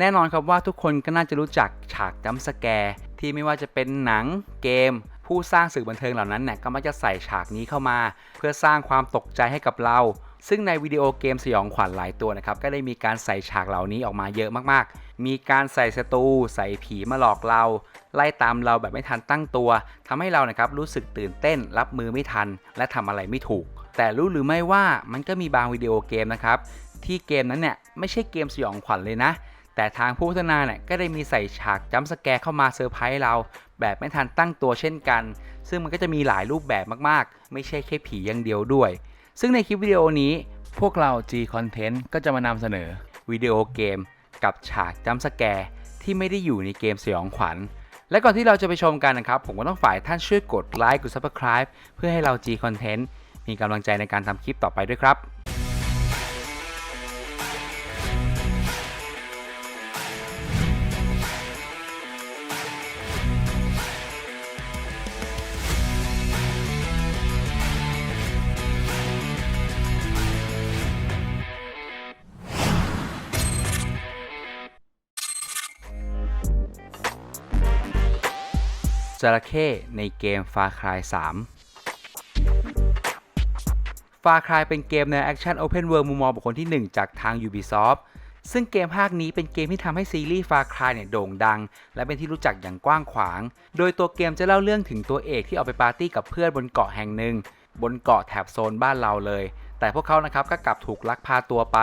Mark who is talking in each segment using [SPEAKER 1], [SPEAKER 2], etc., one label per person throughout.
[SPEAKER 1] แน่นอนครับว่าทุกคนก็น่าจะรู้จักฉากจัมสแกร์ที่ไม่ว่าจะเป็นหนังเกม ผู้สร้างสื่อบันเทิงเหล่านั้นเนี่ยก็มักจะใส่ฉากนี้เข้ามา เพื่อสร้างความตกใจให้กับเรา ซึ่งในวิดีโอเกมสยองขวัญหลายตัวนะครับก็ได้มีการใส่ฉากเหล่านี้ออกมาเยอะมากๆ มีการใส่ศัตรูใส่ผีมาหลอกเรา ไล่ตามเราแบบไม่ทันตั้งตัวทำให้เรานะครับรู้สึกตื่นเต้น รับมือไม่ทัน และทำอะไรไม่ถูก แต่รู้หรือไม่ว่ามันก็มีบางวิดีโอเกมนะครับที่เกมนั้นเนี่ยไม่ใช่เกมสยองขวัญเลยนะ แต่ทางผู้พัฒนาเนี่ยก็ได้มีใส่ฉากจัมป์สแกร์เข้ามาเซอร์ไพรส์เรา แบบไม่ทันตั้งตัวเช่นกัน ซึ่งมันก็จะมีหลายรูปแบบมากๆ ไม่ใช่แค่ผีอย่างเดียวด้วย ซึ่งในคลิปวิดีโอนี้พวกเรา G Content ก็จะมานำเสนอวิดีโอเกม กับฉากจัมป์สแกร์ที่ไม่ได้อยู่ในเกมสยองขวัญและก่อนที่เราจะไปชมกันนะครับ ผมก็ต้องฝ่ายท่านช่วยกดไลค์กด Subscribe เพื่อให้เรา G Content มีกำลังใจในการทำคลิปต่อไปด้วยครับ จระเข้ในเกม Far Cry 3 Far Cry เป็นเกมแนวแอคชั่น Open World มุมมองบุคคลที่ 1 จากทาง Ubisoft ซึ่งเกมภาคนี้เป็นเกมที่ทำให้ซีรีส์ Far Cry เนี่ยโด่งดัง และเป็นที่รู้จักอย่างกว้างขวาง โดยตัวเกมจะเล่าเรื่องถึงตัวเอกที่ออกไปปาร์ตี้กับเพื่อนบนเกาะแห่งหนึ่ง บนเกาะแถบโซนบ้านเราเลย แต่พวกเขานะครับก็กลับถูกลักพาตัวไป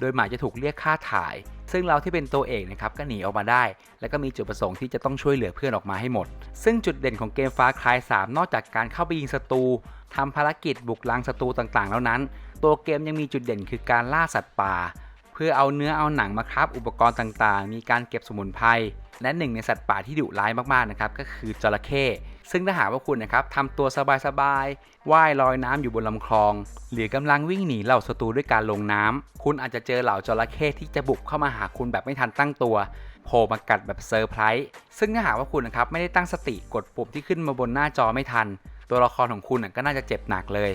[SPEAKER 1] โดยหมายจะถูกเรียกค่าถ่าย ซึ่งเราที่เป็นตัวเอกนะครับก็หนีออกมาได้ และก็มีจุดประสงค์ที่จะต้องช่วยเหลือเพื่อนออกมาให้หมด ซึ่งจุดเด่นของเกม Far Cry 3นอกจากการเข้าไปยิงศัตรูทำภารกิจบุกลังศัตรูต่างๆ แล้วนั้น ตัวเกมยังมีจุดเด่นคือการล่าสัตว์ป่า เพื่อเอาเนื้อเอาหนังมาคราบอุปกรณ์ต่างๆ มีการเก็บสมุนไพรและหนึ่งในสัตว์ป่าที่ดุร้ายมากๆนะครับก็คือจระเข้ ซึ่งถ้าหากว่าคุณนะครับทำตัวสบายๆว่ายลอยน้ำอยู่บนลำคลอง หรือกำลังวิ่งหนีเหล่าศัตรูด้วยการลงน้ำคุณอาจจะเจอเหล่าจระเข้ที่จะบุกเข้ามาหาคุณแบบไม่ทันตั้งตัวโผล่มากัดแบบเซอร์ไพรส์ซึ่งถ้าหากว่าคุณนะครับไม่ได้ตั้งสติกดปุ่มที่ขึ้นมาบนหน้าจอไม่ทัน ตัวละครของคุณก็น่าจะเจ็บหนักเลย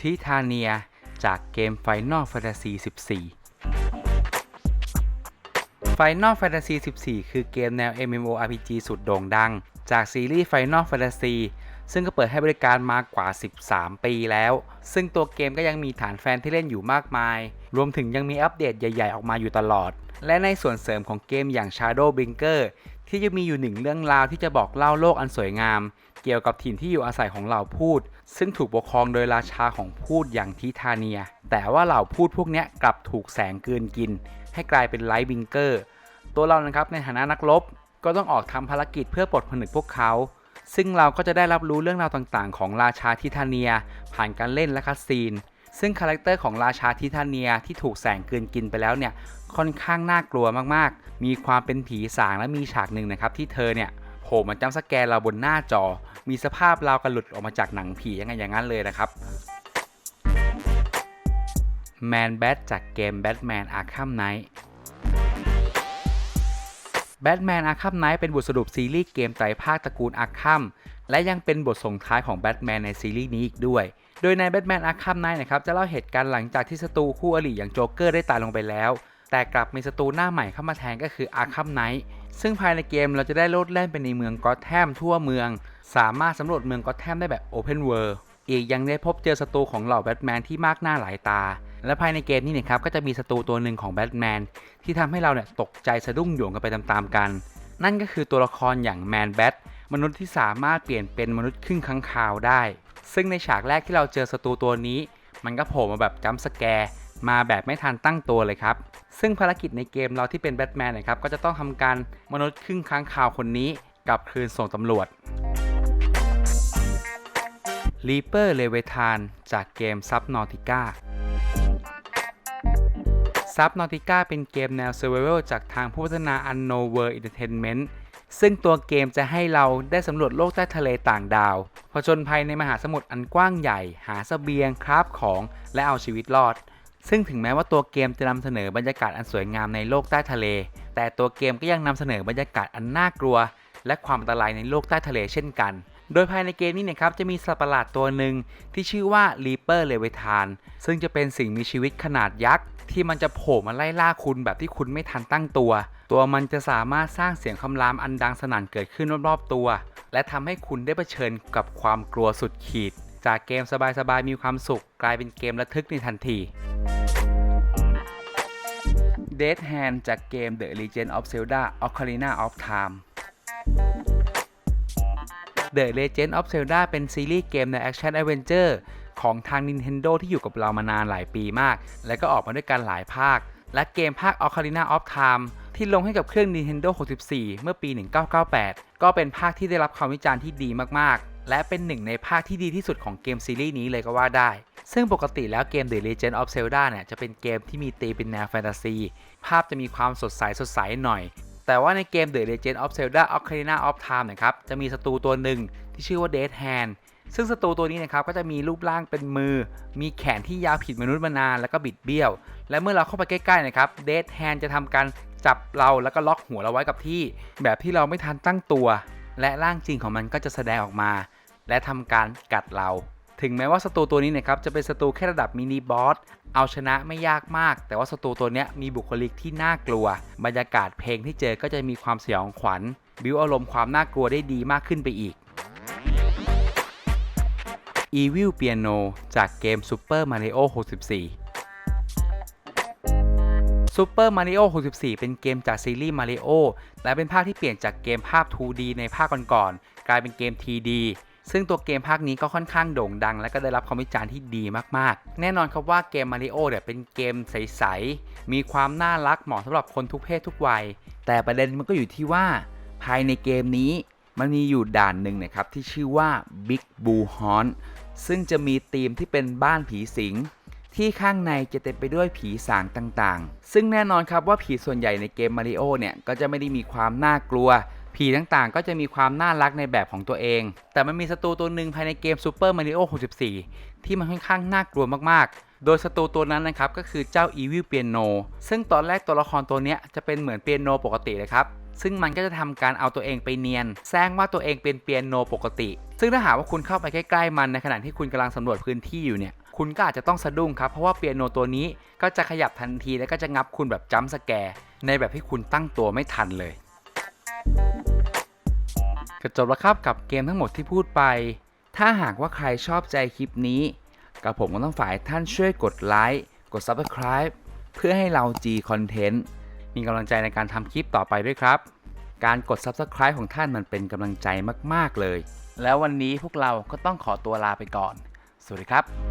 [SPEAKER 1] ทิทาเนียจากเกม Final Fantasy 14 Final Fantasy 14 คือเกมแนว MMORPG สุดโด่งดัง จากซีรีส์ Final Fantasy ซึ่งก็เปิดให้บริการมากกว่า 13 ปีแล้ว ซึ่งตัวเกมก็ยังมีฐานแฟนที่เล่นอยู่มากมาย รวมถึงยังมีอัปเดตใหญ่ ๆ ออกมาอยู่ตลอด และในส่วนเสริมของเกมอย่าง Shadow Brinker ที่จะมีอยู่หนึ่งเรื่องราวที่จะบอกเล่าโลกอันสวยงาม เกี่ยวกับถิ่นที่อยู่อาศัยของเหล่าพูด ซึ่งถูกปกครองโดยราชาของพูดอย่างทิทาเนีย แต่ว่าเหล่าพูดพวกนี้กลับถูกแสงกลืนกิน ให้กลายเป็นไลท์บิงเกอร์ ตัวเรานะครับในฐานะนักรบก็ต้องออกทำภารกิจเพื่อปลดผนึกพวกเขา ซึ่งเราก็จะได้รับรู้เรื่องราวต่างๆ ของราชาทิทาเนีย ผ่านการเล่นและคัสซีนซึ่งคาแรคเตอร์ของราชาทิทาเนียที่ถูกแสงกลืนกินไปแล้วเนี่ยค่อนข้างน่ากลัวมากๆ มีความเป็นผีสางและมีฉากหนึ่งนะครับที่เธอเนี่ยโผล่มาจ้ำสแกนเราบนหน้าจอ มีสภาพราวกระหลุดออกมาจากหนังผียังไงอย่างนั้นเลยนะครับแมนแบทจากเกม Batman Arkham Knight แบทแมนอาคัมไนท์เป็นบทสรุปซีรีส์เกมไตรภาคตระกูลอาคัมและยังเป็นบทส่งท้ายของแบทแมนในซีรีส์นี้อีกด้วย โดยในแบทแมนอาคัมไนท์นะครับจะเล่าเหตุการณ์หลังจากที่ศัตรูคู่อริอย่างโจ๊กเกอร์ได้ตายลงไปแล้ว แต่กลับมีศัตรูหน้าใหม่เข้ามาแทนก็คืออาคัมไนท์ซึ่งภายในเกมเราจะได้โลดแล่นไปในเมืองกอตแทมทั่วเมือง สามารถสำรวจเมืองกอตแทมได้แบบโอเพนเวิลด์อีกยังได้พบเจอศัตรูของเหล่าแบทแมนที่มากหน้าหลายตา และภายในเกมนี้เนะครับก็จะมีศัตรูตัวหนึ่งของแบทแมนที่ทำให้เราเนี่ยตกใจสะดุ้งโยงกันไปตามๆกัน นั่นก็คือตัวละครอย่างแมนแบทมนุษย์ที่สามารถเปลี่ยนเป็นมนุษย์ครึ่งค้างคาวได้ ซึ่งในฉากแรกที่เราเจอศัตรูตัวนี้ มันก็โผล่มาแบบจัมป์สแกร์ มาแบบไม่ทันตั้งตัวเลยครับ ซึ่งภารกิจในเกมเราที่เป็นแบทแมนนะครับก็จะต้องทำการมนุษย์ครึ่งค้างคาวคนนี้กลับคืนส่งตำรวจ Reaper l e v i t a n จากเกม Subnautica Subnautica เป็นเกมแนว Survival จากทางผู้พัฒนา u n k n o w World Entertainment ซึ่งตัวเกมจะให้เราได้สำรวจโลกใต้ทะเลต่างดาว ผจญภัยในมหาสมุทรอันกว้างใหญ่ หาสเสบียง คราฟของ และเอาชีวิตรอด ซึ่งถึงแม้ว่าตัวเกมจะนำเสนอบรรยากาศอันสวยงามในโลกใต้ทะเล แต่ตัวเกมก็ยังนำเสนอบรรยากาศอันน่ากลัว และความอันตรายในโลกใต้ทะเลเช่นกัน โดยภายในเกมนี้นะครับจะมีสัตว์ประหลาดตัวหนึ่งที่ชื่อว่า Reaper l e v i t a n ซึ่งจะเป็นสิ่งมีชีวิตขนาดยักษ์ที่มันจะโผล่มาไล่ล่าคุณแบบที่คุณไม่ทันตั้งตัว ตัวมันจะสามารถสร้างเสียงคำรามอันดังสนั่นเกิดขึ้นรอบๆตัว และทำให้คุณได้เผชิญกับความกลัวสุดขีด จากเกมสบายๆมีความสุข กลายเป็นเกมระทึกในทันที Dead Hand จากเกม The Legend of Zelda Ocarina of Time The Legend of Zelda เป็นซีรีส์เกมใน Action Adventure ของทาง Nintendo ที่อยู่กับเรามานานหลายปีมาก และก็ออกมาด้วยกันหลายภาค และเกมภาค Ocarina of Time ที่ลงให้กับเครื่อง Nintendo 64 เมื่อปี 1998 ก็เป็นภาคที่ได้รับความวิจารณ์ที่ดีมากๆ และเป็นหนึ่งในภาคที่ดีที่สุดของเกมซีรีส์นี้เลยก็ว่าได้ ซึ่งปกติแล้วเกม The Legend of Zelda เนี่ยจะเป็นเกมที่มีตีเป็นแนวแฟนตาซี ภาพจะมีความสดใสสดใสหน่อย แต่ว่าในเกม The Legend of Zelda Ocarina of Time นะครับจะมีศัตรูตัวหนึ่งที่ชื่อว่า Dead Hand ซึ่งศัตรูตัวนี้นะครับก็จะมีรูปร่างเป็นมือ มีแขนที่ยาวผิดมนุษย์มานานแล้วก็บิดเบี้ยว และเมื่อเราเข้าไปใกล้ๆนะครับ Dead Hand จะทำการจับเราแล้วก็ล็อกหัวเราไว้กับที่ แบบที่เราไม่ทันตั้งตัว และร่างจริงของมันก็จะแสดงออกมา และทำการกัดเรา ถึงแม้ว่าศัตรูตัวนี้นะครับจะเป็นศัตรูแค่ระดับมินิบอสเอาชนะไม่ยากมาก แต่ว่าศัตรูตัวนี้มีบุคลิกที่น่ากลัว บรรยากาศเพลงที่เจอก็จะมีความสยองขวัญ บิวอารมณ์ความน่ากลัวได้ดีมากขึ้นไปอีก Evil Piano จากเกม Super Mario 64 Super Mario 64 เป็นเกมจากซีรีส์ Mario และเป็นภาคที่เปลี่ยนจากเกมภาพ 2D ในภาคก่อนๆกลายเป็นเกม 3D ซึ่งตัวเกมภาคนี้ก็ค่อนข้างโด่งดัง และก็ได้รับความวิจารณ์ที่ดีมากๆ แน่นอนครับว่าเกม Mario เนี่ยเป็นเกมใส ๆ มีความน่ารักเหมาะสำหรับคนทุกเพศทุกวัย แต่ประเด็นมันก็อยู่ที่ว่า ภายในเกมนี้มันมีอยู่ด่านหนึ่งนะครับที่ชื่อว่า Big Blue Haunt ซึ่งจะมีธีมที่เป็นบ้านผีสิงที่ข้างในจะเต็มไปด้วยผีสางต่างๆ ซึ่งแน่นอนครับว่าผีส่วนใหญ่ในเกมมาริโอเนี่ยก็จะไม่ได้มีความน่ากลัว ผีต่างๆ ก็จะมีความน่ารักในแบบของตัวเอง แต่มันมีศัตรูตัวหนึ่งภายในเกม Super Mario 64 ที่มันค่อนข้างน่ากลัวมากๆ โดยศัตรูตัวนั้นนะครับก็คือเจ้า Evil Piano ซึ่งตอนแรกตัวละครตัวนี้จะเป็นเหมือนเปียโนปกติเลยครับ ซึ่งมันก็จะทำการเอาตัวเองไปเนียนแซงว่าตัวเองเป็นเปียโนปกติ ซึ่งถ้าหากว่าคุณเข้าไปใกล้ๆมันในขณะที่คุณกำลังสำรวจพื้นที่อยู่เนี่ยคุณก็อาจจะต้องสะดุ้งครับเพราะว่าเปียโนตัวนี้ก็จะขยับทันทีแล้วก็จะงับคุณแบบจัมป์สแกร์ในแบบที่คุณตั้งตัวไม่ทันเลย ก็จบแล้วครับกับเกมทั้งหมดที่พูดไป ถ้าหากว่าใครชอบใจคลิปนี้กับผมก็ต้องฝ่ายท่านช่วยกดไลค์กด Subscribe เพื่อให้เรา G Content มีกำลังใจในการทำคลิปต่อไปด้วยครับ การกด Subscribe ของท่านมันเป็นกำลังใจมาก ๆ เลย แล้ววันนี้พวกเราก็ต้องขอตัวลาไปก่อน สวัสดีครับ